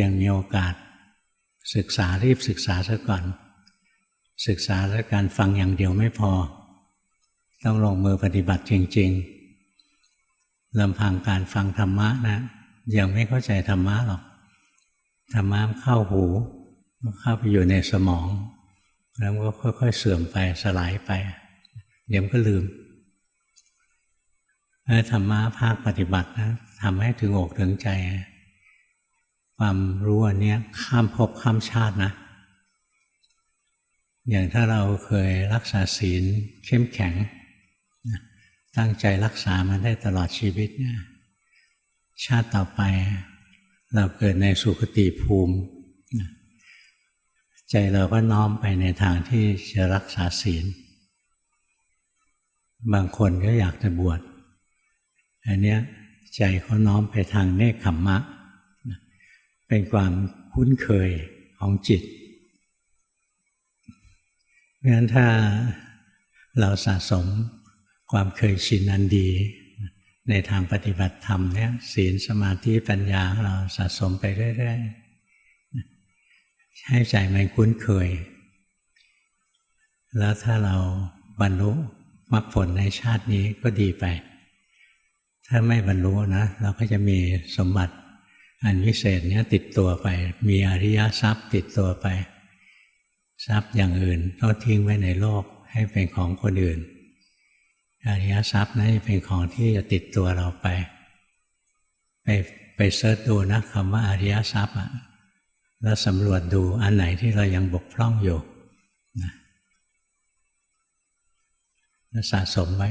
ยังมีโอกาส ศึกษารีบศึกษาซะก่อน ศึกษาและการฟังอย่างเดียวไม่พอ ต้องลงมือปฏิบัติจริง ๆลำพังการฟังธรรมะนะยังไม่เข้าใจธรรมะหรอกธรรมะเข้าหูเข้าไปอยู่ในสมอง แล้วก็ค่อยๆเสื่อมไปสลายไป เดี๋ยวก็ลืมธรรมะภาคปฏิบัตินะทำให้ถึงอกถึงใจ ความรู้อันนี้ข้ามภพข้ามชาตินะ อย่างถ้าเราเคยรักษาศีลเข้มแข็ง ตั้งใจรักษามันได้ตลอดชีวิตเนี่ยชาติต่อไป เราเกิดในสุคติภูมิ ใจเราก็น้อมไปในทางที่จะรักษาศีล บางคนก็อยากจะบวชอันเนี้ยใจเขาน้อมไปทางเนคขมมะ เป็นความคุ้นเคยของจิตเพราะฉะนั้นถ้าเราสะสมความเคยชินอันดี ในทางปฏิบัติธรรมเนี่ยศีลสมาธิปัญญาเราสะสมไปเรื่อยๆให้ใจมันคุ้นเคย แล้วถ้าเราบรรลุมรรคผลในชาตินี้ก็ดีไป ถ้าไม่บรรลุนะ เราก็จะมีสมบัติ อันวิเศษเนี้ยติดตัวไป มีอริยทรัพย์ติดตัวไป ทรัพย์อย่างอื่นต้องทิ้งไว้ในโลกให้เป็นของคนอื่น อริยทรัพย์นั้นเป็นของที่จะติดตัวเราไป ไปไปเสิร์ชดูนะคำว่าอริยทรัพย์อะแล้วสำรวจดูอันไหนที่เรายังบกพร่องอยู่นะสะสมไว้